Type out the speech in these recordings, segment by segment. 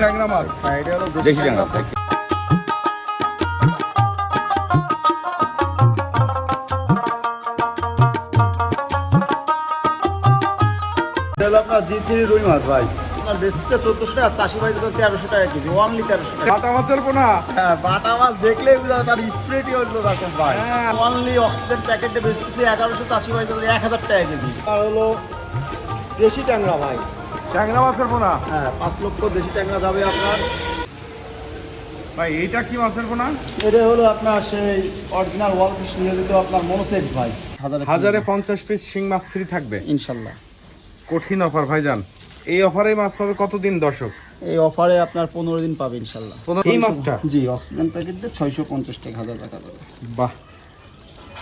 ট্যাংরা মাছ। হ্যাঁ দেশি ট্যাংরা। আপনার জি থ্রি রুই মাছ ভাই। আপনার বেসিকটা চোদ্দোশো টাকা চাষি ভাই তো তেরোশো টাকা কেজি ওনলি তেরোশো টাকা। বাটা মাছের পোনা হ্যাঁ বাটা মাছ দেখলেই বুঝা যায় তার স্প্রেটি হলো রকম ভাই। হ্যাঁ। অনলি অক্সিজেন প্যাকেটে বেচতেছে এগারোশো চাষি ভাই তো এক হাজার টাকা কেজি। আর হলো দেশি ট্যাংরা ভাই। ট্যাংরা মাছের পোনা? হ্যাঁ পাঁচ লক্ষ দেশি ট্যাংরা যাবে আপনার। ভাই এইটা কি মাছের পোনা? এটা হলো আপনার সেই অরিজিনাল ওয়াল ফিশ নিয়োজিত আপনার মনোসেক্স ভাই। হাজারে পঞ্চাশ পিস শিং মাছ ফ্রি থাকবে। ইনশাল্লাহ। কঠিন অফার ভাইজান। এই অফারে মাছ পাবে কতদিন দর্শক? এই অফারে আপনার পনেরো দিন পাবে ইনশাল্লাহ। এই মাছটা? জি অক্সিজেন প্যাকেট দিয়ে ছয়শো পঞ্চাশ টাকা হাজার টাকা যাবে। বাহ।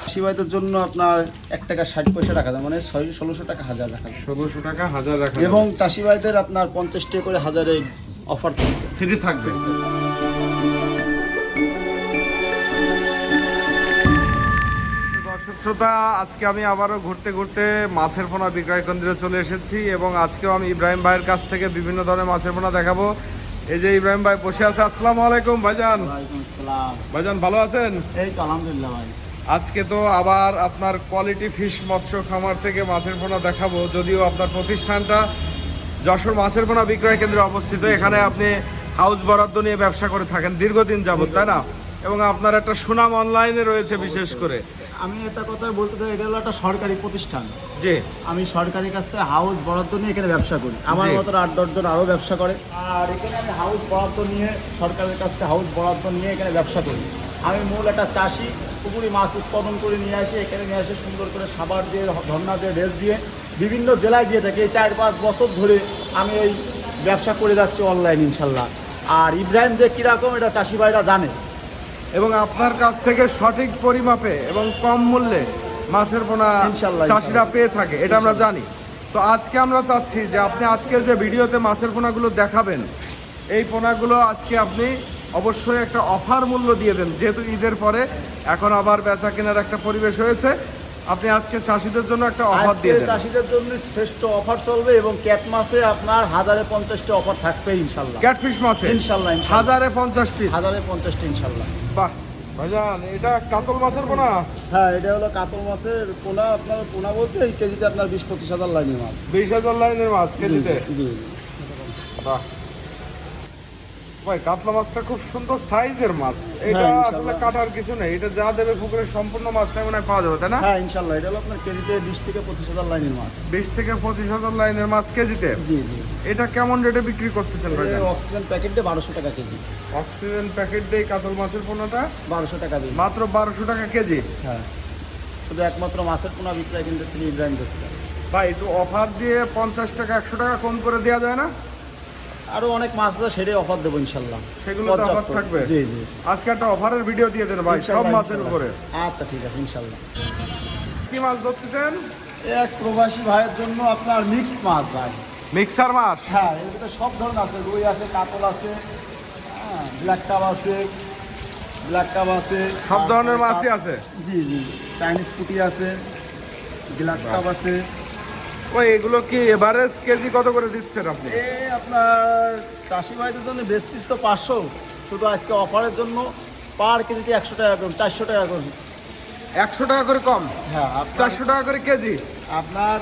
চাষি ভাইদের জন্য আপনার এক টাকা ষাট পয়সা রাখা যায় মানে ছয় ষোলোশো টাকা হাজার রাখা যায়। ষোলোশো টাকা হাজার রাখা এবং চাষি ভাইদের আপনার পঞ্চাশ টাকা করে হাজারে অফার থাকবে ফ্রি থাকবে। শ্রোতা আজকে আমি আবারও ঘুরতে ঘুরতে মাছের পোনা বিক্রয় কেন্দ্রে চলে এসেছি এবং আজকেও আমি ইব্রাহিম ভাইয়ের কাছ থেকে বিভিন্ন ধরনের মাছের পোনা দেখাবো। এই যে ইব্রাহিম ভাই বসে আছে আসসালামু আলাইকুম ভাইজান। ভাইজান ভালো আছেন? এই তো আলহামদুলিল্লাহ ভাই। আজকে তো আবার আপনার কোয়ালিটি ফিশ মৎস্য খামার থেকে মাছের পোনা দেখাবো যদিও আপনার প্রতিষ্ঠানটা যশোর মাছের পোনা বিক্রয় কেন্দ্রে অবস্থিত। এখানে আপনি হাউস বরাদ্দ নিয়ে ব্যবসা করে থাকেন দীর্ঘদিন যাবত তাই না? এবং আপনার একটা সুনাম অনলাইনে রয়েছে বিশেষ করে। আমি একটা কথা বলতে চাই এটা হলো একটা সরকারি প্রতিষ্ঠান। যে আমি সরকারি কাছ থেকে হাউস বরাদ্দ নিয়ে এখানে ব্যবসা করি। আমার মতো আট দশজন আরও ব্যবসা করে। আর এখানে আমি হাউস বরাদ্দ নিয়ে সরকারের কাছ থেকে হাউস বরাদ্দ নিয়ে এখানে ব্যবসা করি। আমি মূল একটা চাষি পুকুরি মাছ উৎপাদন করে নিয়ে আসি এখানে নিয়ে আসে সুন্দর করে সাবার দিয়ে ধর্না দিয়ে রেস দিয়ে বিভিন্ন জেলায় দিয়ে থাকি এই চার পাঁচ বছর ধরে আমি এই ব্যবসা করে যাচ্ছি অনলাইন ইনশাল্লাহ। আর ইব্রাহিম যে কীরকম এটা চাষি ভাইরা জানে। এবং আপনার কাছ থেকে সঠিক পরিমাপে এবং কম মূল্যে মাছের পোনা ইনশাল্লাহ, চাষিরা পেয়ে থাকে এটা আমরা জানি। তো আজকে আমরা চাচ্ছি যে আপনি আজকের যে ভিডিওতে মাছের পোনাগুলো দেখাবেন এই পোনাগুলো আজকে আপনি অবশ্যই একটা অফার মূল্য দিয়ে দেন। যেহেতু ঈদের পরে এখন আবার বেচা কেনার একটা পরিবেশ হয়েছে আপনি আজকে চাষিদের জন্য একটা অফার দিয়ে দেন। চাষিদের জন্য শ্রেষ্ঠ অফার চলবে এবং ক্যাট মাসে আপনার হাজারে পঞ্চাশটি অফার থাকবে ইনশাল্লাহ। ক্যাটফিশ মাছে? ইনশাল্লাহ, ইনশাল্লাহ। হাজারে পঞ্চাশ পিস? হাজারে পঞ্চাশটি ইনশাল্লাহ। বাহ ভাইজান এটা কাতল মাছের পোনা? হ্যাঁ এটা হলো কাতল মাছের পোনা। আপনার পোনা বলতে এই কেজিতে আপনার বিশ পঁচিশ হাজার লাইনের মাছ। বিশ হাজার লাইনের মাছ কেজিতে? জি। বাহ। ভাই কাতলা মাছটা খুব সুন্দর সাইজের মাছ। এটা হ্যাঁ, আসলে কাটার কিছু নেই। এটা যা দেবে পুকুরে সম্পূর্ণ মাছটা মনে হয় পাওয়া যাবে তাই না? হ্যাঁ ইনশাল্লাহ। এটা হলো আপনার কেজিতে বিশ থেকে পঁচিশ হাজার লাইনের মাছ। বিশ থেকে পঁচিশ হাজার লাইনের মাছ কেজিতে? জি জি। এটা কেমন রেটে বিক্রি করতেছেন ভাই? অক্সিজেন প্যাকেট দিয়ে বারোশো টাকা কেজি। অক্সিজেন প্যাকেট দিয়ে কাতল মাছের পোনাটা? বারোশো টাকা দিই মাত্র বারোশো টাকা কেজি? হ্যাঁ। শুধু একমাত্র মাছের পোনা বিক্রয় কিন্তু তিনি ইব্রাহিম দিচ্ছে ভাই একটু অফার দিয়ে পঞ্চাশ টাকা একশো টাকা কম করে দেওয়া যায় না? আরও অনেক মাছ আছে সেটাই অফার দেবো ইনশাল্লাহ। সেগুলো অফার থাকবে? জি জি। আজকে একটা অফারের ভিডিও দিয়ে দেন ভাই সব মাছের। উপরে। আচ্ছা ঠিক আছে ইনশাল্লাহ। কি মাছ ধরতেছেন? এক প্রবাসী ভাইয়ের জন্য আপনার মিক্সড মাছ ভাই। মিক্সার মাছ? হ্যাঁ এর ভিতরে সব ধরনের আছে রুই আছে কাতল আছে হ্যাঁ ব্ল্যাক কাপ আছে ব্ল্যাক কাপ আছে সব ধরনের মাছই আছে? জি জি চাইনিজ পুঁটি আছে গ্লাস কাপ আছে। ওই এগুলো কি এভারেজ কেজি কত করে দিচ্ছেন আপনি? এ আপনার চাষি ভাইদের জন্য বেস্তিস তো পাঁচশো। শুধু আজকে অফারের জন্য পার কেজিতে একশো টাকা করে চারশো টাকা করে। একশো টাকা করে কম? হ্যাঁ চারশো টাকা করে কেজি? আপনার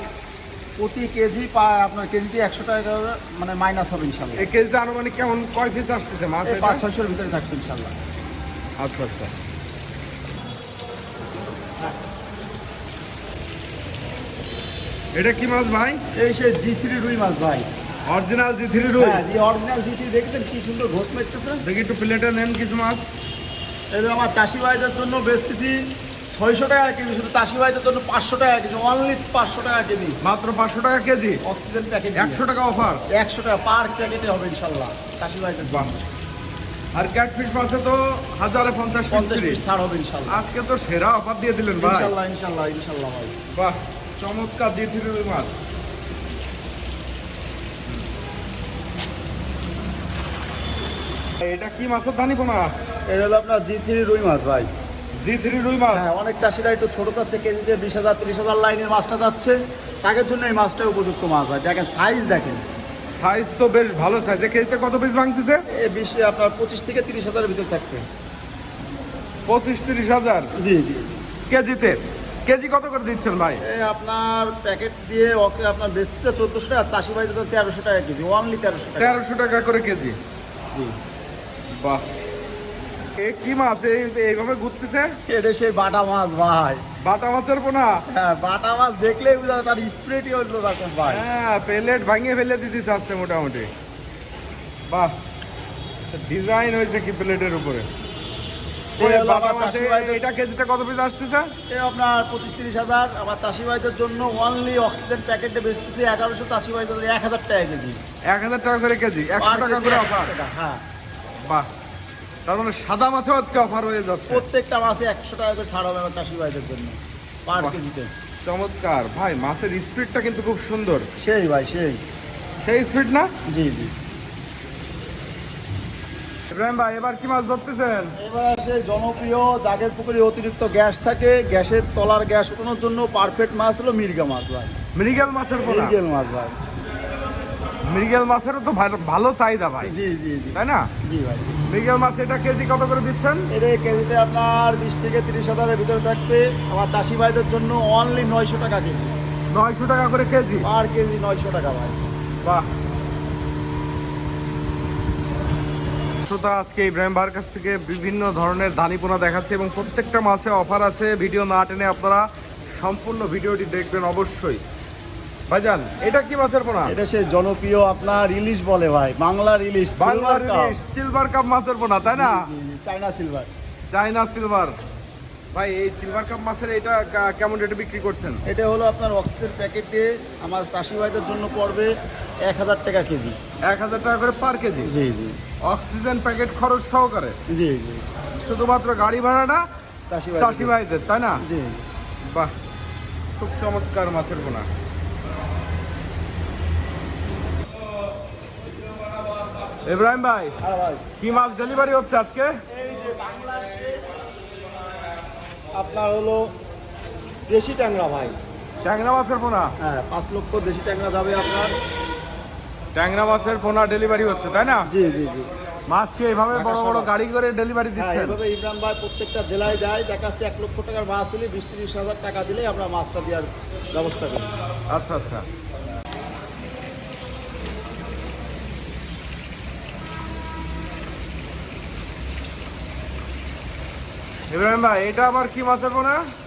প্রতি কেজি পা আপনার কেজিতে একশো টাকা করে মানে মাইনাস হবে ইনশাল্লাহ। এই কেজিতে আনুমানিক কেমন কয় পিস আসতেছে মাছ পাঁচ ছয়শোর ভিতরে থাকবে ইনশাল্লাহ। আচ্ছা আচ্ছা। এটা কি মাছ ভাই? এই সে জি থ্রি রুই মাছ ভাই। অরিজিনাল জি থ্রি রুই? হ্যাঁ জি অরিজিনাল জি থ্রি দেখেছেন? কি সুন্দর ঘোষ মারতেছে। দেখি একটু প্লেটে নেন কিছু মাছ। এই যে আমার চাষি ভাইদের জন্য বেচতেছি ছয়শো টাকা কেজি শুধু চাষি ভাইদের জন্য পাঁচশো টাকা কেজি অনলি পাঁচশো টাকা কেজি। মাত্র পাঁচশো টাকা কেজি? অক্সিজেন প্যাকেট একশো টাকা অফার একশো টাকা পার প্যাকেটে হবে ইনশাল্লাহ চাষি ভাইদের বাহ। আর ক্যাটফিশ মাছে তো হাজারে পঞ্চাশ পঞ্চাশ ছাড় হবে ইনশাল্লাহ। আজকে তো সেরা অফার দিয়ে দিলেন ভাই। ইনশাল্লাহ ইনশাল্লাহ ইনশাল্লাহ ভাই। বাহ। চমৎকার থ্রি রুই মাছ। এটা কি মাছের দানি পোনা? এটা হলো আপনার জি থ্রি রুই মাছ ভাই। জি থ্রি রুই মাছ? হ্যাঁ অনেক চাষিরা একটু ছোটো যাচ্ছে কেজিতে বিশ হাজার তিরিশ হাজার লাইনের মাছটা যাচ্ছে। তাদের জন্য এই মাছটা উপযুক্ত মাছ ভাই। দেখেন সাইজ দেখেন। সাইজ তো বেশ ভালো সাইজ কেজিতে কত পিস ভাঙতেছে? এ বেশি আপনার পঁচিশ থেকে তিরিশ হাজারের ভিতর থাকবে। পঁচিশ তিরিশ হাজার? জি জি। কেজিতে? কেজি কত করে দিচ্ছেন ভাই? আপনার প্যাকেট দিয়ে ওকে আপনার বেচতে চোদ্দোশো টাকা চাষি তো তেরোশো টাকা কেজি অনলি তেরোশো টাকা। তেরোশো টাকা করে কেজি? জি। বাহ। এ কি মাছ? এই এইভাবে ঘুরতেছে? এটা সেই বাটা মাছ ভাই। বাটা মাছের পোনা? হ্যাঁ বাটা মাছ দেখলেই বুঝা তার স্প্রেটি হইল তখন ভাই। হ্যাঁ প্লেট ভাঙিয়ে ফেলে মোটামুটি। বাহ। ডিজাইন হয়েছে কি প্লেটের উপরে? মাছে চাষি ভাইদের- এটা কেজিতে কত পিস আসতেছে? আপনার পঁচিশ তিরিশ হাজার। চাষি ভাইদের জন্য অনলি অক্সিজেন প্যাকেটে বেচতেছে এগারোশো। চাষি ভাইদের এক হাজার টাকা কেজি। এক হাজার টাকা করে কেজি একশো Per টাকা কেজি করে অফার হ্যাঁ। বাহ। তার মানে সাদা মাছও আজকে অফার হয়ে যাচ্ছে। প্রত্যেকটা মাছে একশো টাকা করে ছাড় হবে আমার চাষি ভাইদের জন্য পার কেজিতে। চমৎকার। ভাই মাছের স্পিডটা কিন্তু খুব সুন্দর। সেই ভাই সেই। সেই স্পিড না? জি জি। ইব্রাহিম ভাই এবার কি মাছ ধরতেছেন? এবার সেই জনপ্রিয় জাগের পুকুরে অতিরিক্ত গ্যাস থাকে। গ্যাসের তলার গ্যাস উঠানোর জন্য পারফেক্ট মাছ হলো মির্গা মাছ ভাই। মৃগেল মাছের পোনা? মির্গেল মাছ ভাই। মৃগেল মাছেরও তো ভালো- ভালো চাহিদা ভাই। জি জি জি। তাই না? জি ভাই। মৃগেল মাছ এটা কেজি কত করে দিচ্ছেন? এটা কেজিতে আপনার বিশ থেকে তিরিশ হাজারের ভিতরে থাকবে। আমার চাষি ভাইদের জন্য অনলি নয়শো টাকা কেজি। নয়শো টাকা করে কেজি? পার কেজি নয়শো টাকা ভাই। বাহ। শ্রোতা আজকে ইব্রাহিম ভাইয়ের কাছ থেকে বিভিন্ন ধরনের ধানিপোনা দেখাচ্ছে এবং প্রত্যেকটা মাছে অফার আছে। ভিডিও না টেনে আপনারা সম্পূর্ণ ভিডিওটি দেখবেন অবশ্যই। ভাইজান এটা কি মাছের পোনা? এটা সে জনপ্রিয় আপনার ইলিশ বলে ভাই বাংলার ইলিশ বাংলার ইলিশ সিলভার কাপ মাছের পোনা তাই না? China silver. China silver. ভাই এই সিলভার কাপ মাছের এটা কেমন রেটে বিক্রি করছেন? এটা হলো আপনার অক্সিজেন প্যাকেটে আমার চাষি ভাইদের জন্য পড়বে এক হাজার টাকা কেজি। এক হাজার টাকা করে পার কেজি? জি জি। অক্সিজেন প্যাকেট খরচ সহকারে? জি জি। শুধুমাত্র গাড়ি ভাড়াটা চাষি চাষি ভাইদের তাই না? জি। বাহ খুব চমৎকার মাছের পোনা ইব্রাহিম হ্যাঁ ভাই। কি মাছ ডেলিভারি হচ্ছে আজকে এই যে বাংলাদেশে আপনার হলো দেশি ট্যাংরা ভাই। ট্যাংরা মাছের পোনা? হ্যাঁ পাঁচ লক্ষ দেশি ট্যাংরা যাবে আপনার। ট্যাংরা মাছের পোনা ডেলিভারি হচ্ছে তাই না? জি জি জি। মাছ কি এইভাবে বড় বড় গাড়ি করে ডেলিভারি হ্যাঁ দিচ্ছেন? এভাবে ইমরান ভাই প্রত্যেকটা জেলায় যায় দেখাচ্ছে এক লক্ষ টাকার মাছ হলে বিশ তিরিশ হাজার টাকা দিলে আমরা মাছটা দেওয়ার ব্যবস্থা করি। আচ্ছা আচ্ছা। ইব্রাহিম ভাই এটা আবার কি মাছের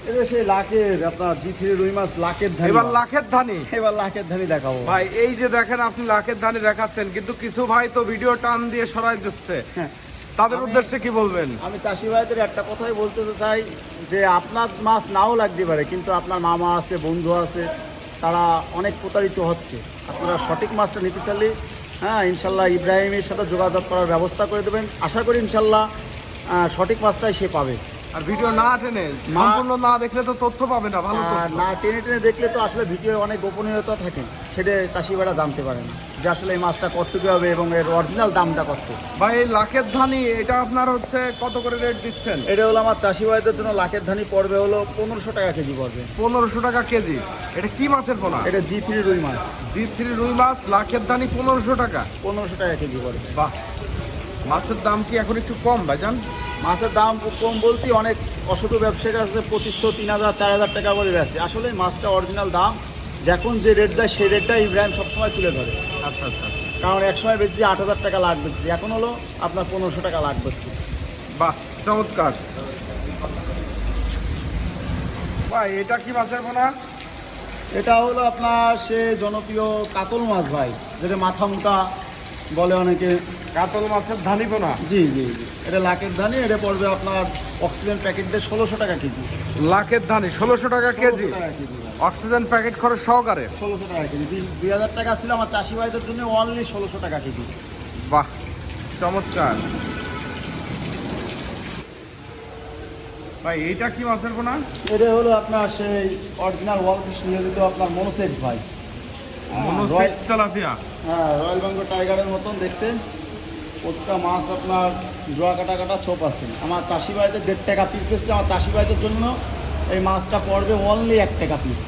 এটা সেই লাখের আপনার জি থ্রি রুই মাছ লাখের ধানি এবার লাখের ধানি? এবার লাখের ধানি দেখাবো। ভাই এই যে দেখেন আপনি লাখের ধানি দেখাচ্ছেন কিন্তু কিছু ভাই তো ভিডিও টান দিয়ে সরাই দিচ্ছে। হ্যাঁ। তাদের উদ্দেশ্যে কি বলবেন? আমি চাষি ভাইদের একটা কথাই বলতে তো চাই যে আপনার মাছ নাও লাগতে পারে কিন্তু আপনার মামা আছে বন্ধু আছে তারা অনেক প্রতারিত হচ্ছে। আপনারা সঠিক মাছটা নিতে চাইলে হ্যাঁ ইনশাল্লাহ ইব্রাহিমের সাথে যোগাযোগ করার ব্যবস্থা করে দেবেন। আশা করি ইনশাল্লাহ সঠিক মাছটাই সে পাবে। আর ভিডিও না টেনে সম্পূর্ণ না দেখলে তো তথ্য পাবে না ভালো না টেনে টেনে দেখলে তো আসলে ভিডিও অনেক গোপনীয়তা থাকে সেটা চাষি ভাইরা জানতে পারে না যে আসলে এই মাছটা কতটুকু হবে এবং এর অরিজিনাল দামটা কত। ভাই লাখের ধানি এটা আপনার হচ্ছে কত করে রেট দিচ্ছেন? এটা হলো আমার চাষি ভাইদের জন্য লাখের ধানি পড়বে হলো পনেরোশো টাকা কেজি পড়বে। পনেরোশো টাকা কেজি। এটা কি মাছের পোনা? এটা জি থ্রি রুই মাছ। জি থ্রি রুই মাছ লাখের দানি পনেরোশো টাকা। পনেরোশো টাকা কেজি পড়বে। বাহ। মাছের দাম কি এখন একটু কম ভাইজান? মাছের দাম কম বলতে অনেক অসত ব্যবসায়ীর কাছে পঁচিশশো তিন হাজার চার হাজার টাকা করে গেছে আসলে মাছটা অরিজিনাল দাম যখন যে রেট যায় সেই রেটটা ইব্রাহিম সবসময় তুলে ধরে। আচ্ছা আচ্ছা কারণ এক সময় বেশি আট হাজার টাকা লাখ বেশি এখন হলো আপনার পনেরোশো টাকা লাখ বেশি বাহ চমৎকার। ভাই এটা কি মাছের পোনা? এটা হলো আপনার সে জনপ্রিয় কাতল মাছ ভাই যেটা মাথা মোটা বলে অনেকে। কাতল মাছের ধানি পোনা? জি জি জি। এটা লাখের ধানে এটা পড়বে আপনার অক্সিজেন প্যাকেট দিয়ে ষোলোশো টাকা কেজি। লাখের ধানি ষোলোশো টাকা কেজি? 1600 টাকা কেজি অক্সিজেন প্যাকেট খরচ সহকারে? ষোলোশো টাকা কেজি। দুই- হাজার টাকা ছিল আমার চাষি ভাইদের জন্য অনলি ষোলোশো টাকা কেজি। বাহ চমৎকার। ভাই এইটা কি মাছের পোনা? এটা হলো আপনার সেই অরিজিনাল ওয়াল ফিশ নিয়োজিত আপনার মনোসেক্স ভাই। মনোসেক্স রয়- তেলাপিয়া। হ্যাঁ রয়্যাল বেঙ্গল টাইগারের মতন দেখতে। প্রত্যেকটা মাছ আপনার জোয়া কাটা কাটা ছোপ আছে। আমার চাষি ভাইদের দেড় টাকা পিস বেচতে আমার চাষি ভাইদের জন্য এই মাছটা পড়বে অনলি এক টাকা পিস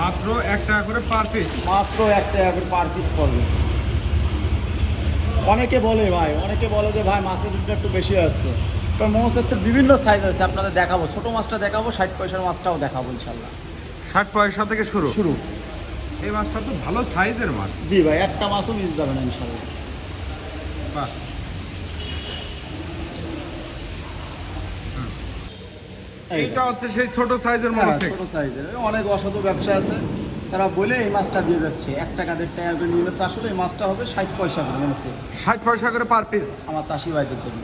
মাত্র এক টাকা করে পার পিস মাত্র এক টাকা করে পার পিস পড়বে। অনেকে বলে ভাই অনেকে বলে যে ভাই মাছের দুধটা একটু বেশি আসছে। কারণ হচ্ছে বিভিন্ন সাইজ আছে আপনাদের দেখাবো। ছোটো মাছটা দেখাবো ষাট পয়সার মাছটাও দেখাবো ইনশাল্লাহ। ষাট পয়সা থেকে শুরু। শুরু। এই মাছটা তো ভালো সাইজের মাছ। জি ভাই একটা মাছও মিস যাবে না ইনশাল্লাহ। বাহ। এইটা হচ্ছে সেই ছোট সাইজের হ্যাঁ, মনোসেক্স ছোট সাইজের। অনেক অসাধু ব্যবসা আছে। তারা বলে এই মাছটা দিয়ে যাচ্ছে। এক টাকা দেড় টাকা করে নিয়ে যাচ্ছে। আসলে এই মাছটা হবে ষাট পয়সা করে মানে ষাট পয়সা করে পার পিস আমার চাষি ভাইদের জন্য।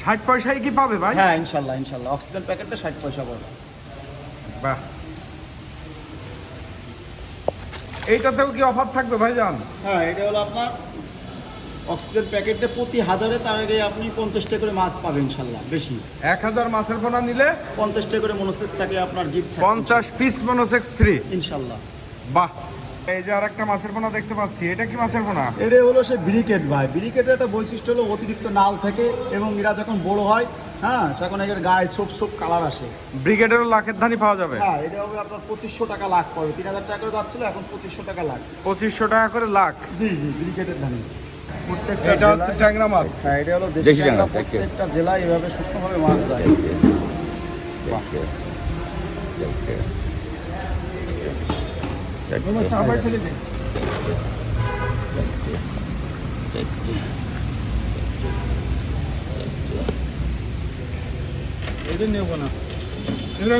ষাট পয়সায় কি পাবে ভাই? হ্যাঁ ইনশাল্লাহ ইনশাল্লাহ। অক্সিজেন প্যাকেটটা ষাট পয়সা পড়বে বাহ। এইটাতেও কি অফার থাকবে ভাইজান? হ্যাঁ এটা হলো আপনার অক্সিজেন প্যাকেটে প্রতি হাজারে তার আগে আপনি পঞ্চাশটা করে মাছ পাবেন ইনশাল্লাহ বেশি। এক হাজার মাছের পোনা নিলে পঞ্চাশটা করে মনোসেক্স থাকে আপনার গিফট পঞ্চাশ পিস মনোসেক্স ফ্রি ইনশাল্লাহ। বাহ। এই যে আর একটা মাছের পোনা দেখতে পাচ্ছি এটা কি মাছের পোনা? এটা হলো সে ব্রিকেট ভাই। ব্রিকেটের একটা বৈশিষ্ট্য হলো অতিরিক্ত নাল থাকে এবং এরা যখন বড় হয় হ্যাঁ তখন এর গায়ে ছোপ ছোপ কালার আসে। ব্রিগেডেরও লাখের ধানি পাওয়া যাবে। হ্যাঁ এটা হবে আপনার পঁচিশশো টাকা লাখ পড়বে। তিন হাজার টাকা করে যাচ্ছিল এখন পঁচিশশো টাকা লাখ। পঁচিশশো টাকা করে লাখ। জি জি ব্রিকেটের ধানে এটা হচ্ছে ট্যাংরা মাছ। হ্যাঁ এটা হলো দেশি ট্যাংরা। প্রত্যেকটা জেলায় এভাবে শুকনোভাবে মাছ যায়।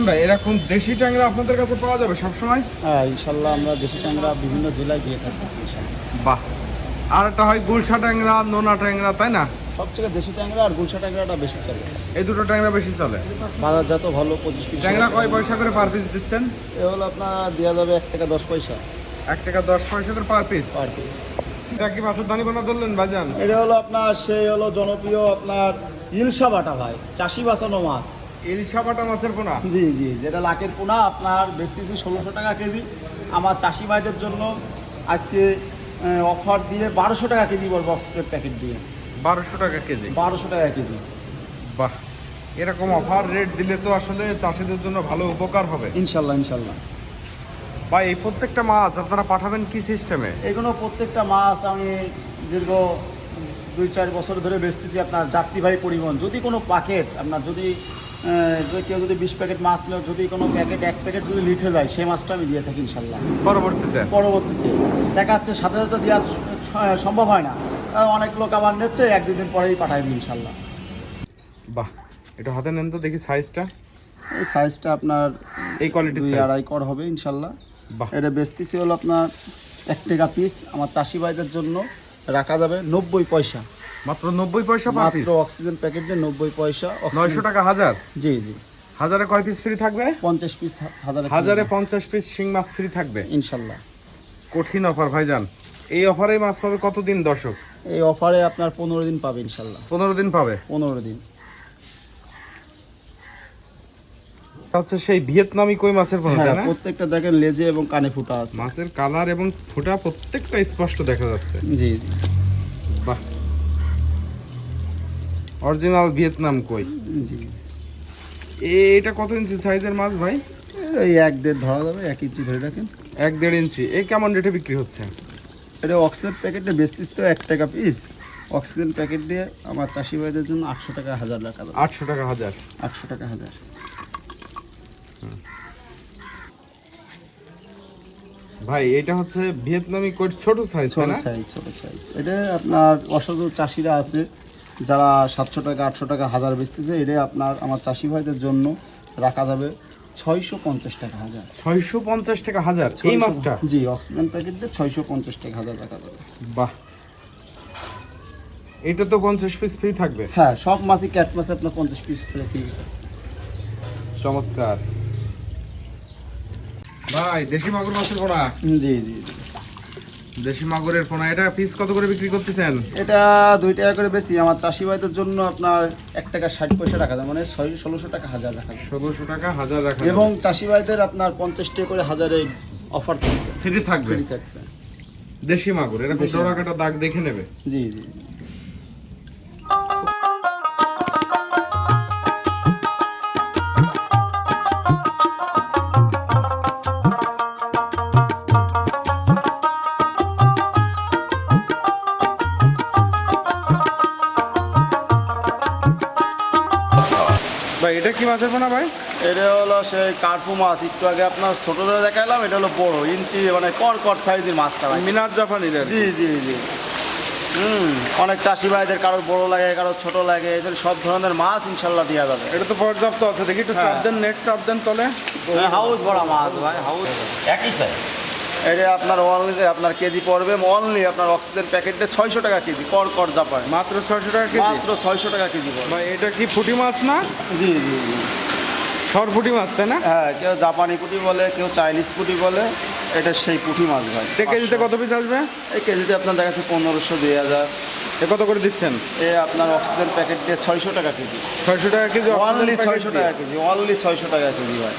ভাই এরকম দেশি ট্যাংরা আপনাদের কাছে পাওয়া যাবে সবসময়? হ্যাঁ ইনশাল্লাহ আমরা দেশি ট্যাংরা বিভিন্ন জেলায় গিয়ে থাকতেছি বাহ। আর একটা হয় গুলশা ট্যাংরা নোনা ট্যাংরা তাই না? সবচেয়ে দেশি ট্যাংরা আর গুলশা ট্যাংরাটা বেশি চলে। এই দুটো ট্যাংরা বেশি চলে? বাজারজাত ভালো পঁচিশ তিরিশ ট্যাংরা। কয় পয়সা করে পার পিস দিচ্ছেন? এ হলো আপনার দেওয়া যাবে এক টাকা দশ পয়সা। এক টাকা দশ পয়সা করে পার পিস পার পিস এটা কি মাছের দানি ধরলেন ভাইজান? এটা হলো আপনার সেই হলো জনপ্রিয় আপনার ইলশা বাটা ভাই চাষি বাঁচানো মাছ। ইলশা বাটা মাছের পোনা? জি জি যেটা লাখের পোনা আপনার বেচতেছি ষোলোশো টাকা কেজি। আমার চাষি ভাইদের জন্য আজকে অফার দিয়ে বারোশো টাকা কেজি বল বক্স প্যাকেট দিয়ে। বারোশো টাকা কেজি? বারোশো টাকা কেজি। বাহ এরকম অফার রেট দিলে তো আসলে চাষিদের জন্য ভালো উপকার হবে। ইনশাল্লাহ ইনশাল্লাহ। বা এই প্রত্যেকটা মাছ আপনারা পাঠাবেন কি সিস্টেমে এগুলো প্রত্যেকটা মাছ আমি দীর্ঘ দুই চার বছর ধরে বেচতেছি আপনার যাত্রীবাহী পরিবহন। যদি কোনো প্যাকেট আপনার যদি কেউ যদি বিশ প্যাকেট মাছ নেয় যদি কোনো প্যাকেট এক প্যাকেট যদি লিখে যায় সেই মাছটা আমি দিয়ে থাকি ইনশাল্লাহ। পরবর্তীতে? পরবর্তীতে। দেখা যাচ্ছে সাথে সাথে দেওয়া সম্ভব হয় না। অনেক লোক আবার নিচ্ছে এক দুদিন পরেই পাঠাই দিই ইনশাল্লাহ। বাহ এটা হাতে নেন তো দেখি সাইজটা এই সাইজটা আপনার এই কোয়ালিটি দুই আড়াই কর হবে ইনশাল্লাহ। বাহ। এটা বেচতেছি হলো আপনার এক টাকা পিস আমার চাষি ভাইদের জন্য রাখা যাবে নব্বই পয়সা। মাত্র নব্বই পয়সা মাত্র অক্সিজেন প্যাকেট দিয়ে নব্বই পয়সা নয়শো টাকা হাজার? জি জি। হাজারে কয় পিস ফ্রি থাকবে? পঞ্চাশ পিস হাজারে হাজারে পঞ্চাশ পিস শিং মাছ ফ্রি থাকবে? ইনশাল্লাহ। কঠিন অফার ভাইজান। এই অফারে মাছ পাবে কতদিন দর্শক? এই অফারে আপনার পনেরো দিন পাবে ইনশাল্লাহ। পনেরো দিন পাবে? পনেরো দিন। হচ্ছে সেই ভিয়েতনামি কই মাছের পোনা হ্যাঁ না? প্রত্যেকটা দেখেন লেজে এবং কানে ফুটা আছে। মাছের কালার এবং ফোঁটা প্রত্যেকটা স্পষ্ট দেখা যাচ্ছে। জি জি। বাহ। অরিজিনাল ভিয়েতনাম কই? জি। এ- এটা কত ইঞ্চি সাইজের মাছ ভাই? এই এক দেড় ধরা যাবে এক ইঞ্চি ধরে রাখেন। এক দেড় ইঞ্চি। এই কেমন রেটে বিক্রি হচ্ছে? এটা অক্সিজেন প্যাকেটে বেচতিস তো এক টাকা পিস অক্সিজেন প্যাকেট দিয়ে আমার চাষি ভাইদের জন্য আটশো টাকা হাজার রাখা আটশো টাকা হাজার। আটশো টাকা হাজার। ভাই এটা হচ্ছে ভিয়েতনামি কই ছোট সাইজ ছোট সাইজ ছোট সাইজ এটা আপনার অসাধু চাষিরা আছে যারা সাতশো টাকা আটশো টাকা হাজার বেচতেছে এটা আপনার আমার চাষি ভাইদের জন্য রাখা যাবে। ছয়শো পঞ্চাশ টাকা হাজার। ছয়শো পঞ্চাশ টাকা হাজার? এই মাছটা? জি অক্সিজেন প্যাকেট দিয়ে ছয়শো পঞ্চাশ টাকা হাজার টাকা যাবে বাহ। এটা তো পঞ্চাশ পিস ফ্রি থাকবে। হ্যাঁ সব মাছই ক্যাট মাছে আপনার পঞ্চাশ পিস ফ্রি চমৎকার। ভাই দেশি মাগুর মাছের জি জি জি। দেশি মাগুরের পোনা এটা পিস কত করে বিক্রি করতেছেন? এটা দুই টাকা করে বেশি। আমার চাষি ভাইদের জন্য আপনার এক টাকা ষাট পয়সা রাখা যায় মানে ছয় ষোলোশো টাকা হাজার রাখা ষোলোশো টাকা হাজার রাখা এবং চাষি ভাইদের আপনার পঞ্চাশ টাকা করে হাজারে অফার থাকবে। ফ্রি থাকবে? ফ্রি থাকবে। দেশি মাগুর এরকম দেশি ডোরা কাটা দাগ দেখে নেবে? জি জি। এটা হলো সেই কার্পু মাছ। একটু আগে আপনার ছোটোদের দেখালাম এটা হলো বড় ইঞ্চি মানে কর কর সাইজের মাছটা ভাই। মিনার জাপানির আর জি জি জি। হুম অনেক চাষি ভাইদের কারও বড় লাগে কারও ছোট লাগে এদের সব ধরনের মাছ ইনশাল্লাহ দেওয়া যাবে। এটা তো পর্যাপ্ত আছে। দেখি একটু চাপ হ্যাঁ। দেন নেট চাপ দেন তলে। হ্যাঁ, হাউস ভরা মাছ ভাই হাউস। একই স্যার এটা আপনার অনলি আপনার কেজি পড়বে অনলি আপনার অক্সিজেন প্যাকেটটা ছয়শো টাকা কেজি কর কর জাপান। মাত্র ছয়শো টাকা কেজি? মাত্র ছয়শো টাকা কেজি পড়বে। এটা কি ফুটি মাছ না? জি জি জি। সর পুঁটি মাছ তাই না? হ্যাঁ কেউ জাপানি পুঁটি বলে কেউ চাইনিজ পুঁটি বলে এটা সেই পুঁটি মাছ ভাই। এটা কেজিতে কত পিস আসবে? এই কেজিতে আপনার দেখাচ্ছে পনেরোশো দুই হাজার। এ কত করে দিচ্ছেন? এ আপনার অক্সিজেন প্যাকেট দিয়ে ছয়শো টাকা কেজি। ছয়শো টাকা কেজি অনলি ছয়শো টাকা কেজি অনলি ছয়শো টাকা কেজি ভাই।